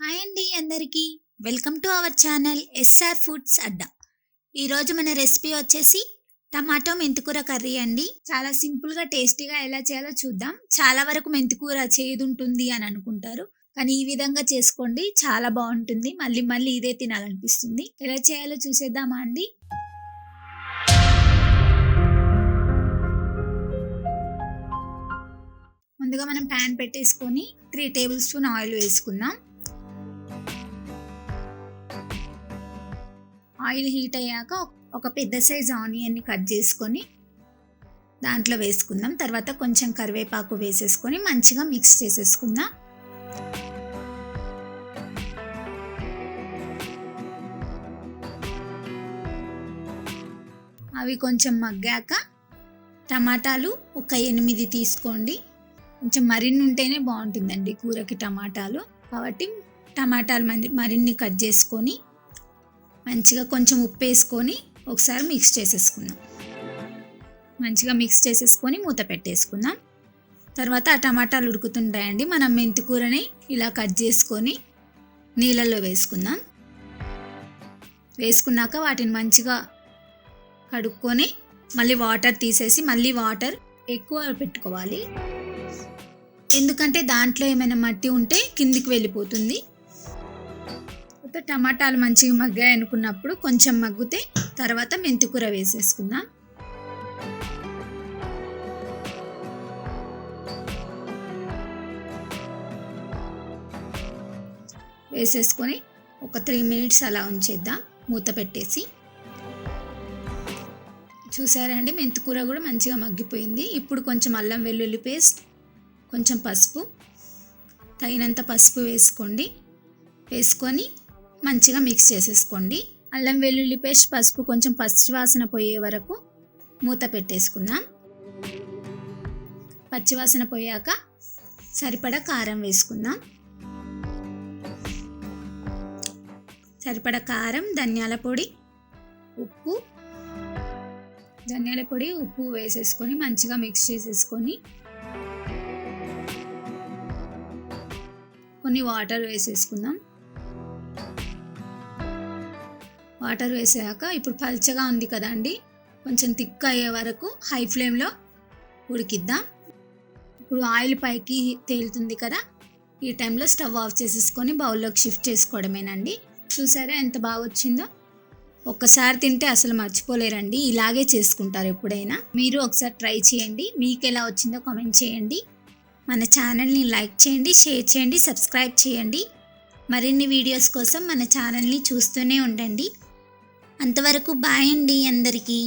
Hi అండి అందరికీ. Welcome to our channel SR foods అడ్డా. ఈరోజు మన రెసిపీ వచ్చేసి టమాటో మెంతికూర కర్రీ అండి. చాలా సింపుల్గా టేస్టీగా ఎలా చేయాలో చూద్దాం. చాలా వరకు మెంతికూర చేదు ఉంటుంది అని అనుకుంటారు. కానీ ఈ విధంగా చేసుకోండి. చాలా బాగుంటుంది. మళ్ళీ మళ్ళీ ఇదే తినాలనిపిస్తుంది. ఎలా చేయాలో చూసేద్దామా అండి? ముందుగా మనం ప్యాన్ పెట్టేసుకొని త్రీ టేబుల్ స్పూన్ ఆయిల్ వేసుకుందాం. ఆయిల్ హీట్ అయ్యాక ఒక పెద్ద సైజ్ ఆనియన్ని కట్ చేసుకొని దాంట్లో వేసుకుందాం. తర్వాత కొంచెం కరివేపాకు వేసేసుకొని మంచిగా మిక్స్ చేసేసుకుందాం. అవి కొంచెం మగ్గాక టమాటాలు ఒక ఎనిమిది తీసుకోండి. కొంచెం మరిన్ని ఉంటేనే బాగుంటుందండి కూరకి టమాటాలు. కాబట్టి టమాటాలు మరిన్ని కట్ చేసుకొని మంచిగా కొంచెం ఉప్పు వేసుకొని ఒకసారి మిక్స్ చేసేసుకుందాం. మంచిగా మిక్స్ చేసేసుకొని మూత పెట్టేసుకుందాం. తర్వాత ఆ టమాటాలు ఉడుకుతుంటాయండి. మనం మెంతి కూరని ఇలా కట్ చేసుకొని నీళ్ళల్లో వేసుకుందాం. వేసుకున్నాక వాటిని మంచిగా కడుక్కొని మళ్ళీ వాటర్ తీసేసి మళ్ళీ వాటర్ ఎక్కువ పెట్టుకోవాలి. ఎందుకంటే దాంట్లో ఏమైనా మట్టి ఉంటే కిందికి వెళ్ళిపోతుంది. తర్వాత టమాటాలు మంచిగా మగ్గాయి అనుకున్నప్పుడు కొంచెం మగ్గితే తర్వాత మెంతికూర వేసేసుకుందాం. వేసేసుకొని ఒక త్రీ మినిట్స్ అలా ఉంచేద్దాం మూత పెట్టేసి. చూసారా అండి మెంతికూర కూడా మంచిగా మగ్గిపోయింది. ఇప్పుడు కొంచెం అల్లం వెల్లుల్లి పేస్ట్ కొంచెం పసుపు తగినంత పసుపు వేసుకోండి. వేసుకొని మంచిగా మిక్స్ చేసేసుకోండి. అల్లం వెల్లుల్లి పేస్ట్ పసుపు కొంచెం పచ్చివాసన పోయే వరకు మూత పెట్టేసుకుందాం. పచ్చివాసన పోయాక సరిపడా కారం వేసుకుందాం. సరిపడా కారం ధనియాల పొడి ఉప్పు. ధనియాల పొడి ఉప్పు వేసేసుకొని మంచిగా మిక్స్ చేసేసుకొని కొన్ని వాటర్ వేసేసుకుందాం. వాటర్ వేసాక ఇప్పుడు పల్చగా ఉంది కదండి. కొంచెం థిక్ అయ్యే వరకు హై ఫ్లేమ్లో ఉడికిద్దాం. ఇప్పుడు ఆయిల్ పైకి తేలుతుంది కదా. ఈ టైంలో స్టవ్ ఆఫ్ చేసేసుకొని బౌల్లోకి షిఫ్ట్ చేసుకోవడమేనండి. చూసారా ఎంత బాగా వచ్చిందో? ఒక్కసారి తింటే అసలు మర్చిపోలేరండి. ఇలాగే చేసుకుంటారు ఎప్పుడైనా. మీరు ఒకసారి ట్రై చేయండి. మీకు ఎలా వచ్చిందో కామెంట్ చేయండి. మన ఛానల్ని లైక్ చేయండి షేర్ చేయండి సబ్స్క్రైబ్ చేయండి. మరిన్ని వీడియోస్ కోసం మన ఛానల్ని చూస్తూనే ఉండండి. అంతవరకు బాయ్ అండి అందరికీ.